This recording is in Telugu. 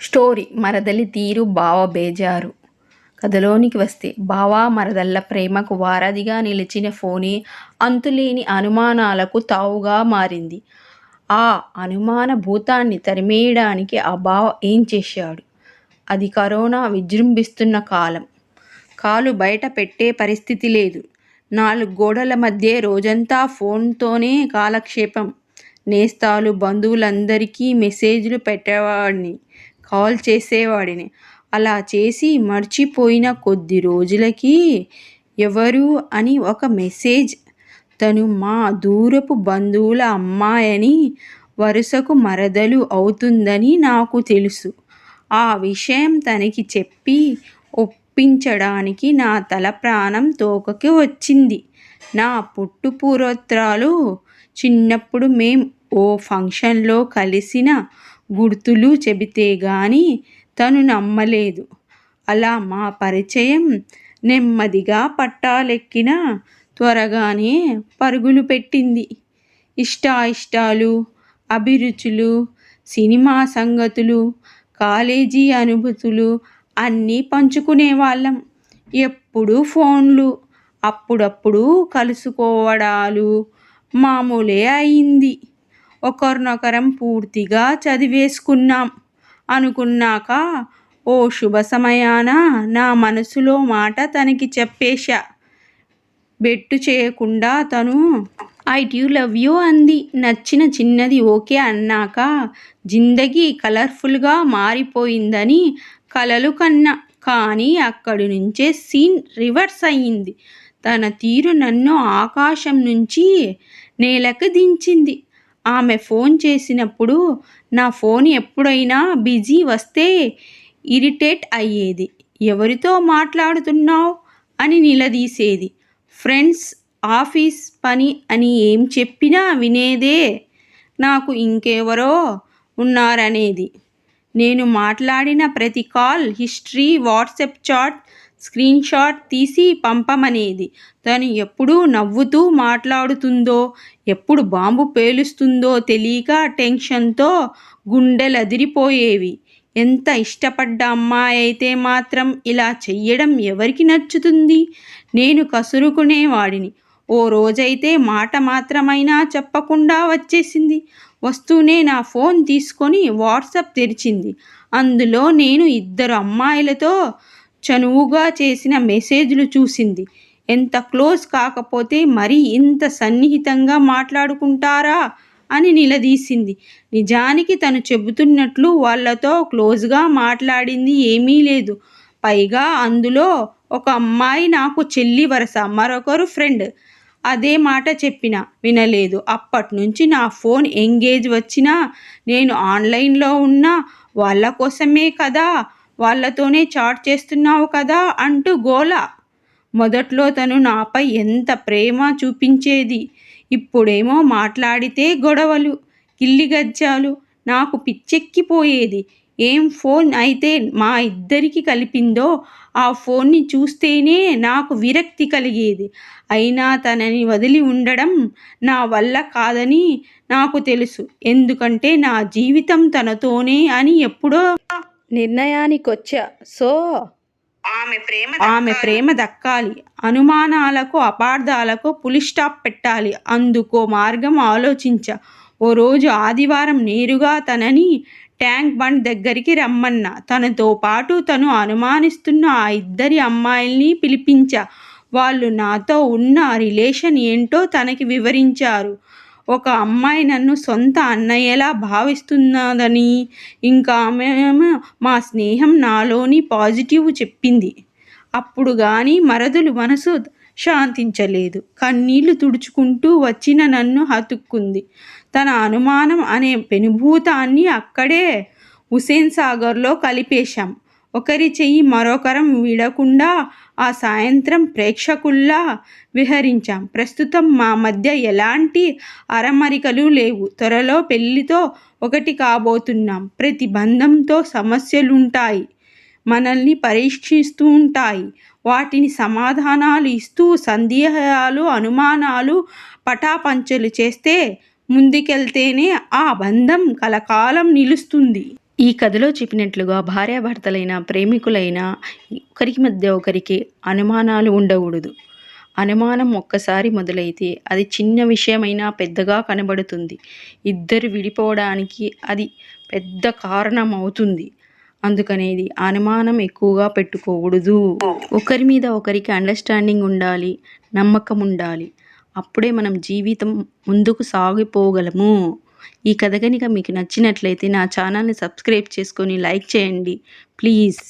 స్టోరీ మరదలి తీరు బావ బేజారు. కథలోనికి వస్తే బావా మరదళ్ళ ప్రేమకు వారధిగా నిలిచిన ఫోనే అంతులేని అనుమానాలకు తావుగా మారింది. ఆ అనుమాన భూతాన్ని తరిమేయడానికి ఆ బావ ఏం చేశాడు? అది కరోనా విజృంభిస్తున్న కాలం. కాలు బయట పెట్టే పరిస్థితి లేదు. నాలుగు గోడల మధ్య రోజంతా ఫోన్తోనే కాలక్షేపం. నేస్తాలు బంధువులందరికీ మెసేజ్లు పెట్టేవాడిని. కాల్ చేసేవాడిని. అలా చేసి మర్చిపోయిన కొద్ది రోజులకి ఎవరు అని ఒక మెసేజ్ తను మా దూరపు బంధువుల అమ్మాయని వరుసకు మరదలు అవుతుందని నాకు తెలుసు. ఆ విషయం తనకి చెప్పి ఒప్పించడానికి నా తల ప్రాణం తోకకి వచ్చింది. నా పుట్టుపూర్వత్రాలు చిన్నప్పుడు మేం ఓ ఫంక్షన్లో కలిసిన గుర్తులు చెబితే గాని తను నమ్మలేదు. అలా మా పరిచయం నెమ్మదిగా పట్టాలెక్కిన త్వరగానే పరుగులు పెట్టింది. ఇష్టాయిష్టాలు అభిరుచులు సినిమా సంగతులు కాలేజీ అనుభూతులు అన్నీ పంచుకునేవాళ్ళం. ఎప్పుడు ఫోన్లు అప్పుడప్పుడు కలుసుకోవడాలు మామూలే అయింది. ఒకరినొకరం పూర్తిగా చదివేసుకున్నాం. అనుకున్నాక ఓ శుభ సమయాన నా మనసులో మాట తనకి చెప్పేశా. బెట్టు చేయకుండా తను ఐ డ్యూ లవ్ యూ అంది. నచ్చిన చిన్నది ఓకే అన్నాక జిందగీ కలర్ఫుల్గా మారిపోయిందని కలలు కన్నా. కానీ అక్కడి నుంచే సీన్ రివర్స్ అయ్యింది. తన తీరు నన్ను ఆకాశం నుంచి నేలకు దించింది. ఆమె ఫోన్ చేసినప్పుడు నా ఫోన్ ఎప్పుడైనా బిజీ వస్తే ఇరిటేట్ అయ్యేది. ఎవరితో మాట్లాడుతున్నావు? అని నిలదీసేది. ఫ్రెండ్స్ ఆఫీస్ పని అని ఏం చెప్పినా వినేదే. నాకు ఇంకెవరో ఉన్నారనేది. నేను మాట్లాడిన ప్రతి call history WhatsApp chat screenshot తీసి పంపమనేది. తను ఎప్పుడు నవ్వుతూ మాట్లాడుతుందో ఎప్పుడు బాంబు పేలుస్తుందో తెలియక టెన్షన్తో గుండెలదిరిపోయేవి. ఎంత ఇష్టపడ్డ అమ్మాయి అయితే మాత్రం ఇలా చెయ్యడం ఎవరికి నచ్చుతుంది? నేను కసురుకునేవాడిని. ఓ రోజైతే మాట మాత్రమైనా చెప్పకుండా వచ్చేసింది. వస్తూనే నా ఫోన్ తీసుకొని వాట్సాప్ తెరిచింది. అందులో నేను ఇద్దరు అమ్మాయిలతో చనువుగా చేసిన మెసేజ్లు చూసింది. ఎంత క్లోజ్ కాకపోతే మరీ ఇంత సన్నిహితంగా మాట్లాడుకుంటారా అని నిలదీసింది. నిజానికి తను చెబుతున్నట్లు వాళ్ళతో క్లోజ్గా మాట్లాడింది ఏమీ లేదు. పైగా అందులో ఒక అమ్మాయి నాకు చెల్లి వరస మరొకరు ఫ్రెండ్. అదే మాట చెప్పిన. వినలేదు. అప్పటి నుంచి నా ఫోన్ ఎంగేజ్ వచ్చినా నేను ఆన్లైన్లో ఉన్నా వాళ్ళ కోసమే కదా వాళ్ళతోనే చాట్ చేస్తున్నావు కదా అంటూ గోల. మొదట్లో తను నాపై ఎంత ప్రేమ చూపించేది? ఇప్పుడేమో మాట్లాడితే గొడవలు కిల్లిగజ్జాలు నాకు పిచ్చెక్కిపోయేది. ఏం ఫోన్ అయితే మా ఇద్దరికి కలిపిందో ఆ ఫోన్ని చూస్తేనే నాకు విరక్తి కలిగేది. అయినా తనని వదిలి ఉండడం నా వల్ల కాదని నాకు తెలుసు. ఎందుకంటే నా జీవితం తనతోనే అని ఎప్పుడో నిర్ణయానికొచ్చా? సో ఆమె ప్రేమ ఆమె ప్రేమ దక్కాలి. అనుమానాలకు అపార్థాలకు పులి స్టాప్ పెట్టాలి. అందుకో మార్గం ఆలోచించా. ఓ రోజు ఆదివారం నేరుగా తనని ట్యాంక్ బండ్ దగ్గరికి రమ్మన్నా. తనతో పాటు తను అనుమానిస్తున్న ఆ ఇద్దరి అమ్మాయిల్ని పిలిపించా. వాళ్ళు నాతో ఉన్న రిలేషన్ ఏంటో తనకి వివరించారు. ఒక అమ్మాయి నన్ను సొంత అన్నయ్యలా భావిస్తున్నదని. ఇంకా ఆమె మా స్నేహం నాలోని పాజిటివ్ చెప్పింది. అప్పుడు కానీ మరదులు మనసు శాంతించలేదు. కన్నీళ్ళు తుడుచుకుంటూ వచ్చిన నన్ను హతుక్కుంది తన అనుమానం అనే పెనుభూతాన్ని అక్కడే హుసేన్ సాగర్లో కలిపేశాం. ఒకరి చెయ్యి మరొకరం విడకుండా ఆ సాయంత్రం ప్రేక్షకుల్లా విహరించాం. ప్రస్తుతం మా మధ్య ఎలాంటి అరమరికలు లేవు. త్వరలో పెళ్ళితో ఒకటి కాబోతున్నాం. ప్రతి బంధంతో సమస్యలుంటాయి. మనల్ని పరీక్షిస్తూ ఉంటాయి. వాటిని సమాధానాలు ఇస్తూ సందేహాలు అనుమానాలు పటాపంచలు చేస్తే ముందుకెళ్తేనే ఆ బంధం కలకాలం నిలుస్తుంది. ఈ కథలో చెప్పినట్లుగా భార్యాభర్తలైన ప్రేమికులైన ఒకరికి మధ్య ఒకరికి అనుమానాలు ఉండకూడదు. అనుమానం ఒక్కసారి మొదలైతే అది చిన్న విషయమైనా పెద్దగా కనబడుతుంది. ఇద్దరు విడిపోవడానికి అది పెద్ద కారణం అవుతుంది అందుకనేది అనుమానం ఎక్కువగా పెట్టుకోకూడదు. ఒకరి మీద ఒకరికి అండర్స్టాండింగ్ ఉండాలి నమ్మకం ఉండాలి. అప్పుడే మనం జీవితం ముందుకు సాగిపోగలము. ఈ కథ కనుక మీకు నచ్చినట్లయితే నా ఛానల్ని సబ్స్క్రైబ్ చేసుకొని లైక్ చేయండి. ప్లీజ్.